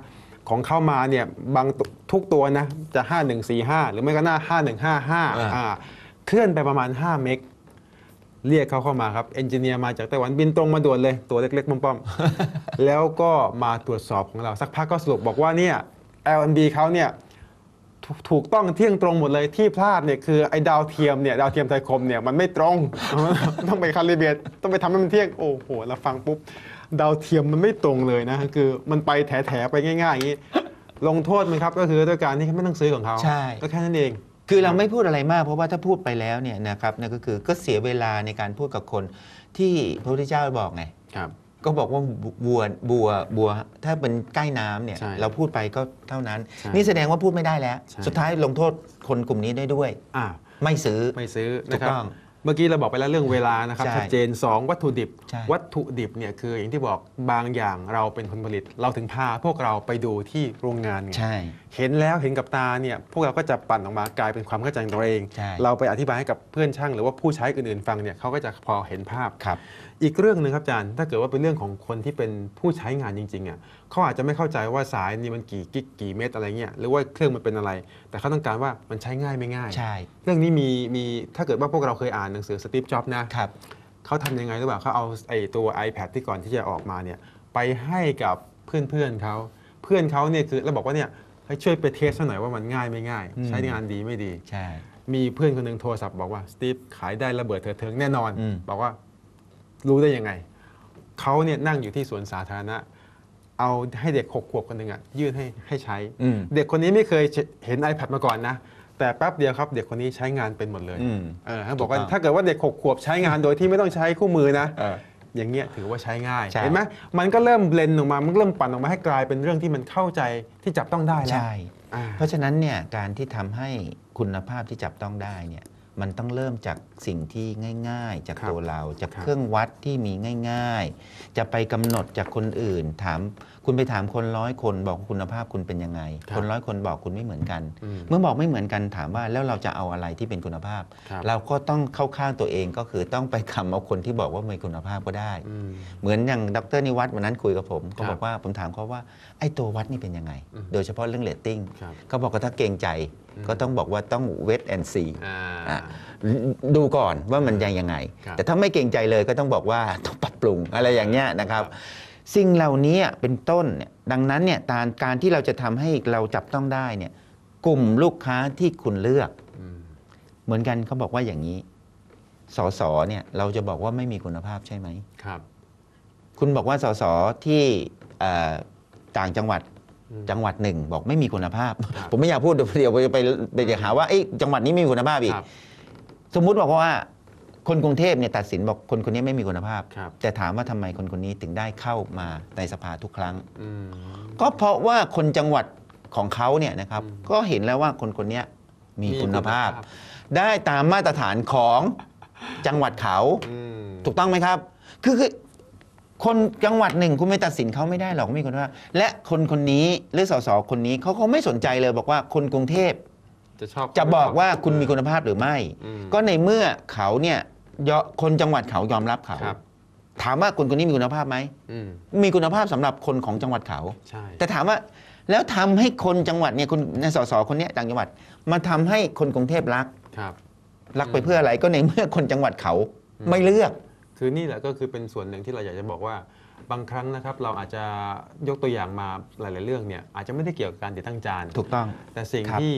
Speaker 2: ของเข้ามาเนี่ยบางตุทุกตัวนะ จะ 5145 หรือไม่ก็หน้า 5155อ่าเคลื่อนไปประมาณ 5 เมก เรียกเขาเข้ามาครับเอนจิเนียร์มาจากไต้หวันบินตรงมาด่วนเลย ตัวเล็กๆป้อมๆ แล้วก็มาตรวจสอบของเรา สักพักก็สรุปบอกว่าเนี่ย LNB เขาเนี่ยถูถูกต้องเที่ยงตรงหมดเลยที่พลาดเนี่ยคือไอ้ดาวเทียมเนี่ยดาวเทียมไทยคมเนี่ยมันไม่ตรง ต้องไปคาลิเบรตต้องไปทำให้มันเที่ยงโอ้โหเราฟังปุ๊บดาวเทียมมันไม่ตรงเลยนะคือมันไปแถๆไปง่ายๆอย่างนี้ลงโทษมันครับก็คือด้วยการที่ไม่ต้องซื้อของเขา
Speaker 3: ใช่
Speaker 2: ก็แค่นั้นเอง
Speaker 3: คือเราไม่พูดอะไรมาก เพราะว่าถ้าพูดไปแล้วเนี่ยนะครับนั่นก็คือก็เสียเวลาในการพูดกับคนที่พระพุทธเจ้าบอกไง
Speaker 2: ครับ
Speaker 3: ก็บอกว่าบัวบัวบัวถ้าเป็นใกล้น้ำเนี่ย
Speaker 2: ใช่
Speaker 3: เราพูดไปก็เท่านั้น
Speaker 2: ใช่
Speaker 3: นี่แสดงว่าพูดไม่ได้แล้ว
Speaker 2: ใช่
Speaker 3: สุดท้ายลงโทษคนกลุ่มนี้ได้ด้วย
Speaker 2: อ่า
Speaker 3: ไม่ซื้อ
Speaker 2: ไม่ซื้อ
Speaker 3: ถู
Speaker 2: นะ
Speaker 3: ก
Speaker 2: ครับ
Speaker 3: ต้อง
Speaker 2: เมื่อกี้เราบอกไปแล้วเรื่องเวลานะครับ
Speaker 3: ใช่
Speaker 2: ชัดเจน 2 วัตถุดิบ
Speaker 3: ใช่
Speaker 2: วัตถุดิบเนี่ยคืออย่างที่บอกบางอย่างเราเป็นคนผลิต เราถึงพาพวกเราไปดูที่โรงงานไง
Speaker 3: ใช่
Speaker 2: เห็นแล้วเห็นกับตาเนี่ยพวกเราก็จะปั่นออกมากลายเป็นความเข้าใจของตัวเอง
Speaker 3: ใช่
Speaker 2: เราไปอธิบายให้กับเพื่อนช่างหรือว่าผู้ใช้อื่นๆฟังเนี่ยเขาก็จะพอเห็นภาพ
Speaker 3: ครับ
Speaker 2: อีกเรื่องหนึ่งครับอาจารย์ ถ้าเกิดว่าเป็นเรื่องของคนที่เป็นผู้ใช้งานจริงๆอะเขาอาจจะไม่เข้าใจว่าสายนี่มันกี่กิกกี่เมตรอะไรเงี้ยหรือว่าเครื่องมันเป็นอะไร แต่เขาต้องการว่ามันใช้ง่ายไม่ง่าย
Speaker 3: ใช่
Speaker 2: เรื่องนี้มีมีถ้าเกิดว่าพวกเราเคยอ่านหนังสือสตีฟจ็อบนะ
Speaker 3: ครับ
Speaker 2: เขาทำยังไงหรือเปล่าเขาเอาไอ้ตัว iPad ที่ก่อนที่จะออกมาเนี่ยไปให้กับเพื่อนเพื่อนๆเขาเพื่อนเขาเนี่ยคือเราบอกว่าเนี่ยให้ช่วยไปเทสหน่อยว่ามันง่ายไม่ง่าย
Speaker 3: อืม
Speaker 2: ใช้งานดีไม่ดี
Speaker 3: ใช่
Speaker 2: มีเพื่อนคนหนึ่งโทรศัพท์บอกว่าสตีฟขายได้ระเบิดเถิดเทิงแน่นอน
Speaker 3: อืม
Speaker 2: บอกว่า รู้ได้ยังไง เขาเนี่ยนั่งอยู่ที่สวนสาธารณะ เอาให้เด็กหกขวบคนหนึ่งอะยื่นให้ให้ใช้
Speaker 3: อืม
Speaker 2: เด็กคนนี้ไม่เคยเห็น iPad มาก่อนนะ แต่แป๊บเดียวครับ เด็กคนนี้ใช้งานเป็นหมดเลย
Speaker 3: อืม
Speaker 2: เออเขาบอกว่า
Speaker 3: ถูกต้อง
Speaker 2: ถ้าเกิดว่าเด็กหกขวบใช้งานโดยที่ไม่ต้องใช้คู่มือนะ
Speaker 3: เออ
Speaker 2: อย่างเงี้ยถือว่าใช้ง่าย
Speaker 3: ใช่
Speaker 2: เห็นไหมมันก็เริ่มเบลนออกมา มันก็เริ่มปั่นออกมาให้กลายเป็นเรื่องที่มันเข้าใจที่จับต้องได้แล้ว
Speaker 3: ใช่
Speaker 2: อ่า
Speaker 3: เพราะฉะนั้นเนี่ยการที่ทำให้คุณภาพที่จับต้องได้เนี่ย มันต้องเริ่มจากสิ่งที่ง่าย ๆ จาก
Speaker 2: ครับ
Speaker 3: ตัวเรา จาก
Speaker 2: ครับ
Speaker 3: เครื่องวัดที่มีง่าย ๆ จะไปกำหนดจากคนอื่นถาม คุณไปถามคนร้อยคนบอกว่าคุณภาพคุณเป็นยังไง คนร้อยคนบอกคุณไม่เหมือนกัน
Speaker 2: อืม
Speaker 3: เมื่อบอกไม่เหมือนกันถามว่าแล้วเราจะเอาอะไรที่เป็นคุณภาพ
Speaker 2: ครับ
Speaker 3: เราก็ต้องเข้าข้างตัวเองก็คือต้องไปคำเอาคนที่บอกว่ามีคุณภาพก็ได้
Speaker 2: อืม
Speaker 3: เหมือนอย่างดรนิวัฒน์วันนั้นคุยกับผม
Speaker 2: ครั
Speaker 3: ก็
Speaker 2: บ
Speaker 3: บอกว่าผมถามเขาว่าไอ้ตัววัดนี่เป็นยังไง
Speaker 2: อืม
Speaker 3: โดยเฉพาะเรื่องเลตติ้ง
Speaker 2: ครับ
Speaker 3: เขาบอกว่าถ้าเกรงใจ
Speaker 2: อืม
Speaker 3: ก็ต้องบอกว่าต้องเวทแอนซี
Speaker 2: อ่า
Speaker 3: อะดูก่อนว่ามันยังยังไง
Speaker 2: ครับ
Speaker 3: แต่ถ้าไม่เกรงใจเลยก็ต้องบอกว่าต้องปรับปรุงอะไรอย่างเงี้ยนะครับ สิ่งเหล่านี้เป็นต้นเนี่ยดังนั้นเนี่ยการการที่เราจะทำให้เราจับต้องได้เนี่ยกลุ่มลูกค้าที่คุณเลือก
Speaker 2: อืม
Speaker 3: เหมือนกันเขาบอกว่าอย่างนี้สอสอเนี่ยเราจะบอกว่าไม่มีคุณภาพใช่ไหม
Speaker 2: ครับ
Speaker 3: คุณบอกว่าสสที่เอ่อต่างจังหวัด
Speaker 2: อืม
Speaker 3: จังหวัดหนึ่งบอกไม่มีคุณภาพ
Speaker 2: ครับ
Speaker 3: ผมไม่อยากพูดเดี๋ยวเดี๋ยวไปไปจะหาว่าเอ้ยจังหวัดนี้ไม่มีคุณภาพอีก
Speaker 2: ครับ
Speaker 3: สมมุติบอกว่า คนกรุงเทพเนี่ยตัดสินบอกคนคนนี้ไม่มีคุณภาพ
Speaker 2: ครับ
Speaker 3: แต่ถามว่าทำไมคนคนนี้ถึงได้เข้ามาในสภาทุกครั้ง
Speaker 2: อืม
Speaker 3: ก็เพราะว่าคนจังหวัดของเขาเนี่ยนะครับ
Speaker 2: อืม
Speaker 3: ก็เห็นแล้วว่าคนคนนี้มี
Speaker 2: มี
Speaker 3: คุณภาพ
Speaker 2: คุณภาพ
Speaker 3: ได้ตามมาตรฐานของจังหวัดเขา
Speaker 2: อืม
Speaker 3: ถูกต้องไหมครับ คือคือคนจังหวัดหนึ่งคุณไม่ตัดสินเขาไม่ได้หรอกไม่มีคุณภาพและคนคนนี้หรือสสคนนี้เขาเขาไม่สนใจเลยบอกว่าคนกรุงเทพ
Speaker 2: จะชอบ
Speaker 3: จะบอกว่าคุณมีคุณภาพหรือไม่
Speaker 2: อืม
Speaker 3: ก็ในเมื่อเขาเนี่ย ยอคนจังหวัดเขายอมรับเขา
Speaker 2: ครับ
Speaker 3: ถามว่าคนคนนี้มีคุณภาพไหม
Speaker 2: อืม
Speaker 3: มีคุณภาพสำหรับคนของจังหวัดเขา
Speaker 2: ใช่
Speaker 3: แต่ถามว่าแล้วทำให้คนจังหวัดเนี่ยคนในสสคนเนี้ยต่างจังหวัด มาทำให้คนกรุงเทพรัก
Speaker 2: ครับ
Speaker 3: รักไปเพื่ออะไรก็ในเมื่อคนจังหวัดเขาไม่เลือก
Speaker 2: คือนี่แหละก็คือเป็นส่วนหนึ่งที่เราอยากจะบอกว่า บางครั้งนะครับเราอาจจะยกตัวอย่างมาหลาย ๆ เรื่องเนี่ยอาจจะไม่ได้เกี่ยวกับการติดตั้งจาน
Speaker 3: ถูกต้อง
Speaker 2: แต่สิ่ง
Speaker 3: ครับ
Speaker 2: ที่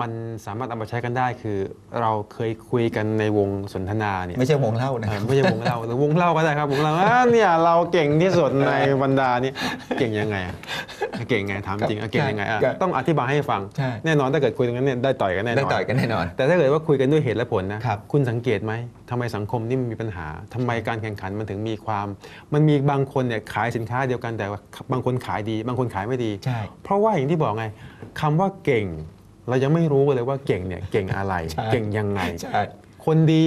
Speaker 2: มันสามารถเอามาใช้กันได้คือ เราเคยคุยกันในวงสนทนาเนี่ย
Speaker 3: ไม่ใช่วงเล่านะ
Speaker 2: เออไม่ใช่วงเล่าหรือวงเล่าก็ได้ครับวงเล่าอ่าเนี่ยเราเก่งที่สุดในบรรดานี้เก่งยังไงอะเก่งไงถามจริงอะเก่งยังไงอะ
Speaker 3: ครับ
Speaker 2: ต้องอธิบายให้ฟัง
Speaker 3: ใช่
Speaker 2: แน่นอนถ้าเกิดคุยตรงนั้นเนี่ยได้ต่อยกันแน่นอน
Speaker 3: ได้ต่อยกันแน่นอน
Speaker 2: แต่ถ้าเกิดว่าคุยกันด้วยเหตุและผลนะครับคุณสังเกตไหมทำไมสังคมนี่มันมีปัญหาทำไมการแข่งขันมันถึงมีความ มันมีบางคนเนี่ยขายสินค้าเดียวกันแต่ว่าบางคนขายดี บางคนขายไม่ดี
Speaker 3: ใช่
Speaker 2: เพราะว่าอย่างที่บอกไงคำว่าเก่ง เรายังไม่รู้เลยว่าเก่งเนี่ยเก่งอะไร
Speaker 3: ใช่
Speaker 2: เก่งยังไง
Speaker 3: ใช่
Speaker 2: คนดี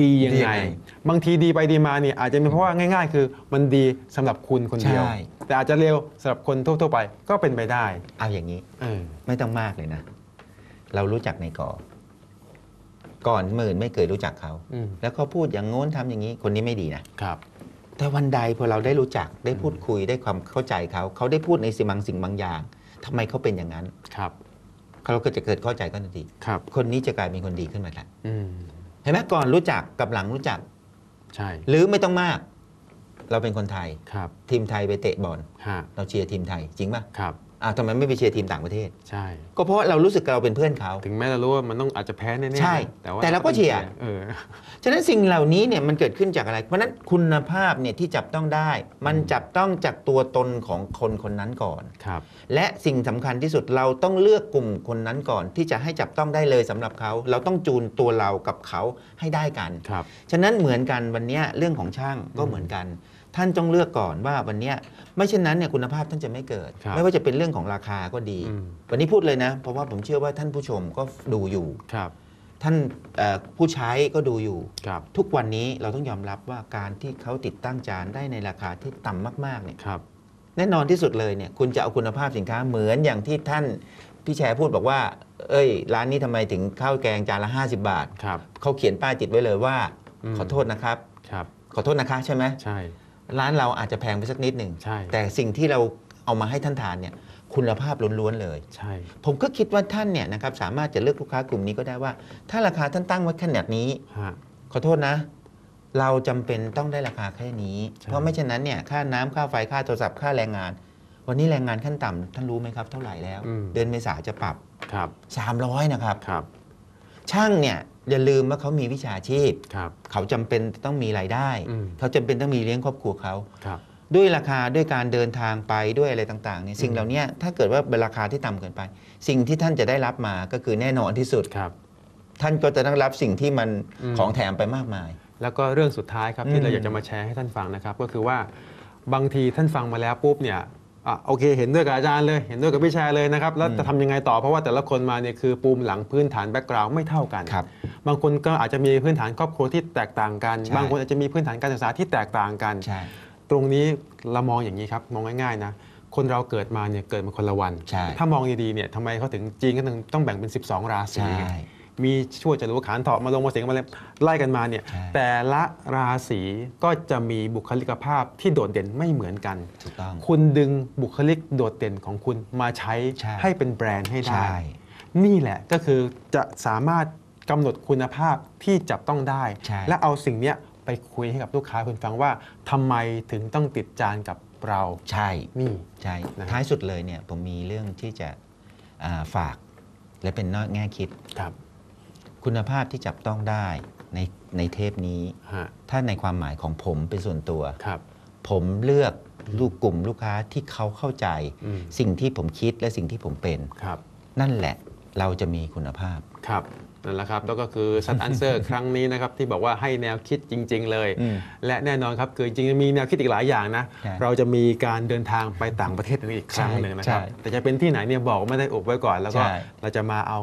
Speaker 2: ดียัง
Speaker 3: ดียั
Speaker 2: ไง
Speaker 3: งไง
Speaker 2: บางทีดีไปดีมาเนี่ยอาจจะเป็นเพราะว่าง่าย ๆ คือมันดีสำหรับคุณคนเดียว
Speaker 3: ใช่
Speaker 2: แต่อาจจะเร็วสำหรับคนทั่วๆไปก็เป็นไปได้
Speaker 3: เอาอย่างนี้
Speaker 2: เออ
Speaker 3: ไม่ต้องมากเลยนะ เรารู้จักในก่อ ก่อนหมื่นไม่เคยรู้จักเขา
Speaker 2: อืม
Speaker 3: แล้วเขาพูดอย่างโน้นทำอย่างนี้ คนนี้ไม่ดีนะ
Speaker 2: ครับ
Speaker 3: แต่วันใดพอเราได้รู้จักได้พูดคุยได้ความเข้าใจเขาเขาได้พูดในสิ่งบางสิ่งบางอย่างทำไมเขาเป็นอย่างนั้น
Speaker 2: ครับ
Speaker 3: เขาก็จะเกิดเข้าใจกันทันที
Speaker 2: ครับ
Speaker 3: คนนี้จะกลายเป็นคนดีขึ้นมาแล้ว
Speaker 2: อืม
Speaker 3: เห็นไหมก่อนรู้จักกับหลังรู้จัก
Speaker 2: ใช่
Speaker 3: หรือไม่ต้องมาก เราเป็นคนไทย
Speaker 2: ครับ
Speaker 3: ทีมไทยไปเตะบอล
Speaker 2: ฮะ
Speaker 3: เราเชียร์ทีมไทยจริงป่ะ
Speaker 2: ครับ
Speaker 3: อ่าวทำไมไม่ไปเชียร์ทีมต่างประเทศ
Speaker 2: ใช่
Speaker 3: ก็เพราะว่าเรารู้สึกเราเป็นเพื่อนเขา
Speaker 2: ถึงแม้เรารู้ว่ามันต้องอาจจะแพ้แน่ๆ
Speaker 3: ใช่
Speaker 2: แต่ว่า
Speaker 3: แต่เราก็เชียร์
Speaker 2: เออ
Speaker 3: ฉะนั้นสิ่งเหล่านี้เนี่ยมันเกิดขึ้นจากอะไร เพราะฉะนั้นคุณภาพเนี่ยที่จับต้องได้ มันจับต้องจากตัวตนของคนคนนั้นก่อน
Speaker 2: ครับ
Speaker 3: และสิ่งสำคัญที่สุดเราต้องเลือกกลุ่มคนนั้นก่อน ที่จะให้จับต้องได้เลยสำหรับเขา เราต้องจูนตัวเรากับเขาให้ได้กัน
Speaker 2: ครับ
Speaker 3: ฉะนั้นเหมือนกันวันเนี้ยเรื่องของช่างก็เหมือนกัน ท่านต้องเลือกก่อนว่าวันเนี้ยไม่เช่นนั้นเนี่ยคุณภาพท่านจะไม่เกิด
Speaker 2: ครับ
Speaker 3: ไม่ว่าจะเป็นเรื่องของราคาก็ดี
Speaker 2: อืม
Speaker 3: วันนี้พูดเลยนะ เพราะว่าผมเชื่อว่าท่านผู้ชมก็ดูอยู่
Speaker 2: ครับ
Speaker 3: ท่านเอ่อผู้ใช้ก็ดูอยู่
Speaker 2: ครับ
Speaker 3: ทุกวันนี้เราต้องยอมรับว่าการที่เขาติดตั้งจานได้ในราคาที่ต่ำมากๆเนี่ย
Speaker 2: ครับ
Speaker 3: แน่นอนที่สุดเลยเนี่ยคุณจะเอาคุณภาพสินค้าเหมือนอย่างที่ท่านพี่แชร์พูดบอกว่า เอ้ย ร้านนี้ทำไมถึงข้าวแกงจานละ 50 บาท
Speaker 2: ครับ
Speaker 3: เขาเขียนป้ายติดไว้เลยว่า
Speaker 2: อืม
Speaker 3: ขอโทษนะครับ
Speaker 2: ครับ
Speaker 3: ขอโทษนะคะใช่ไหม
Speaker 2: ใช่
Speaker 3: ร้านเราอาจจะแพงไปสักนิดหนึ่ง
Speaker 2: ใช่
Speaker 3: แต่สิ่งที่เราเอามาให้ท่านทานเนี่ยคุณภาพล้วนๆเลย
Speaker 2: ใช่
Speaker 3: ผมก็คิดว่าท่านเนี่ยนะครับสามารถจะเลือกลูกค้ากลุ่มนี้ก็ได้ว่า ถ้าราคาท่านตั้งไว้ขนาดนี้
Speaker 2: ฮะ
Speaker 3: ขอโทษนะ เราจำเป็นต้องได้ราคาแค่นี้
Speaker 2: ใช่
Speaker 3: เพราะไม่เช่นนั้นเนี่ยค่าน้ำค่าไฟค่าโทรศัพท์ค่าแรงงาน วันนี้แรงงานขั้นต่ำท่านรู้ไหมครับ เท่าไหร่แล้ว
Speaker 2: อืม
Speaker 3: เดือนเมษาจะปรับ
Speaker 2: ครับ
Speaker 3: 300 นะครับ
Speaker 2: ครับ
Speaker 3: ช่างเนี่ย อย่าลืมว่าเขามีวิชาชีพ
Speaker 2: ครับ
Speaker 3: เขาจำเป็นต้องมีรายได้
Speaker 2: อืม
Speaker 3: เขาจำเป็นต้องมีเลี้ยงครอบครัวเขา
Speaker 2: ครับ
Speaker 3: ด้วยราคาด้วยการเดินทางไปด้วยอะไรต่างๆเนี่ยสิ่งเหล่านี้ถ้าเกิดว่าเป็นราคาที่ต่ำเกินไป สิ่งที่ท่านจะได้รับมาก็คือแน่นอนที่สุด
Speaker 2: ครับ
Speaker 3: ท่านก็จะต้องรับสิ่งที่มัน
Speaker 2: อืม
Speaker 3: ของแถมไปมากมาย
Speaker 2: แล้วก็เรื่องสุดท้ายครับ
Speaker 3: อืม
Speaker 2: ที่เราอยากจะมาแชร์ให้ท่านฟังนะครับ ก็คือว่าบางทีท่านฟังมาแล้วปุ๊บเนี่ย อะโอเค เห็นด้วยกับอาจารย์เลย เห็นด้วยกับพี่แชร์เลยนะครับ แล้วจะทำยังไงต่อ เพราะว่าแต่ละคนมาเนี่ยคือปูมหลังพื้นฐานแบ็กกราวด์ไม่เท่ากัน
Speaker 3: ครับ
Speaker 2: บางคนก็อาจจะมีพื้นฐานครอบครัวที่แตกต่างกัน
Speaker 3: ใช่
Speaker 2: บางคนอาจจะมีพื้นฐานการศึกษาที่แตกต่างกัน
Speaker 3: ใช่
Speaker 2: ตรงนี้เรามองอย่างนี้ครับมองง่ายๆนะ คนเราเกิดมาเนี่ยเกิดมาคนละวัน
Speaker 3: ใช่
Speaker 2: ถ้ามองดีๆเนี่ยทำไมเขาถึงจีนก็ถึงต้องแบ่งเป็น 12 ราศี
Speaker 3: ใช่
Speaker 2: ไง มีชั่วจะรู้ขานเถาะมาลงมาเสียงมาเลยไล่กันมาเนี่ย
Speaker 3: ใช่
Speaker 2: แต่ละราศีก็จะมีบุคลิกภาพที่โดดเด่นไม่เหมือนกัน
Speaker 3: ถูกต้อง
Speaker 2: คุณดึงบุคลิกโดดเด่นของคุณมาใช้
Speaker 3: ใช่
Speaker 2: ให้เป็นแบรนด์ให้ได้
Speaker 3: ใช่
Speaker 2: นี่แหละก็คือจะสามารถกำหนดคุณภาพที่จับต้องได้
Speaker 3: ใช่
Speaker 2: และเอาสิ่งเนี้ยไปคุยให้กับลูกค้าคุณฟังว่าทำไมถึงต้องติดจานกับเรา
Speaker 3: ใช่
Speaker 2: นี่
Speaker 3: ใช่
Speaker 2: นะครับ
Speaker 3: ท้ายสุดเลยเนี่ยผมมีเรื่องที่จะอ่าฝากและเป็นนอกแง่คิด
Speaker 2: ครับ
Speaker 3: คุณภาพที่จับต้องได้ในในเทปนี้
Speaker 2: ฮะ
Speaker 3: ถ้าในความหมายของผมเป็นส่วนตัว
Speaker 2: ครับ
Speaker 3: ผมเลือกลูกกลุ่มลูกค้าที่เขาเข้าใจ
Speaker 2: อืม
Speaker 3: สิ่งที่ผมคิดและสิ่งที่ผมเป็น
Speaker 2: ครับ
Speaker 3: นั่นแหละเราจะมีคุณภาพ
Speaker 2: ครับ นั่นแหละครับแล้วก็คือซัดอันเซอร์ครั้งนี้นะครับที่บอกว่าให้แนวคิดจริง ๆ เลย
Speaker 3: อืม
Speaker 2: และแน่นอนครับคือจริงๆมีแนวคิดอีกหลายอย่างนะ
Speaker 3: ใช่
Speaker 2: เราจะมีการเดินทางไปต่างประเทศอีกครั้งหนึ่งนะครับ
Speaker 3: ใช่
Speaker 2: แต่จะเป็นที่ไหนเนี่ยบอกไม่ได้อุบไว้ก่อน แล้วก็
Speaker 3: ใช่
Speaker 2: เราจะมาเอา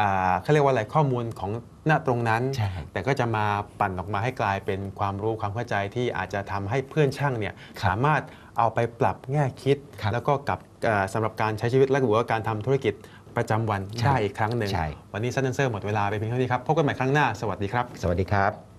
Speaker 2: อ่าเขาเรียกว่าอะไรข้อมูลของณตรงนั้น
Speaker 3: ใช่
Speaker 2: แต่ก็จะมาปั่นออกมาให้กลายเป็นความรู้ความเข้าใจที่อาจจะทำให้เพื่อนช่างเนี่ยสามารถเอาไปปรับแง่คิด
Speaker 3: ครับ
Speaker 2: แล้วก็กับเอ่อสำหรับการใช้ชีวิตและหรือว่าการทำธุรกิจ ประจำวัน
Speaker 3: ใช่
Speaker 2: ได้อีกครั้งหนึ่ง
Speaker 3: ใช่
Speaker 2: วันนี้ซันเซอร์หมดเวลาไปเพียงเท่านี้ครับพบกันใหม่ครั้งหน้าสวัสดีครับ
Speaker 3: สวัสดีครับ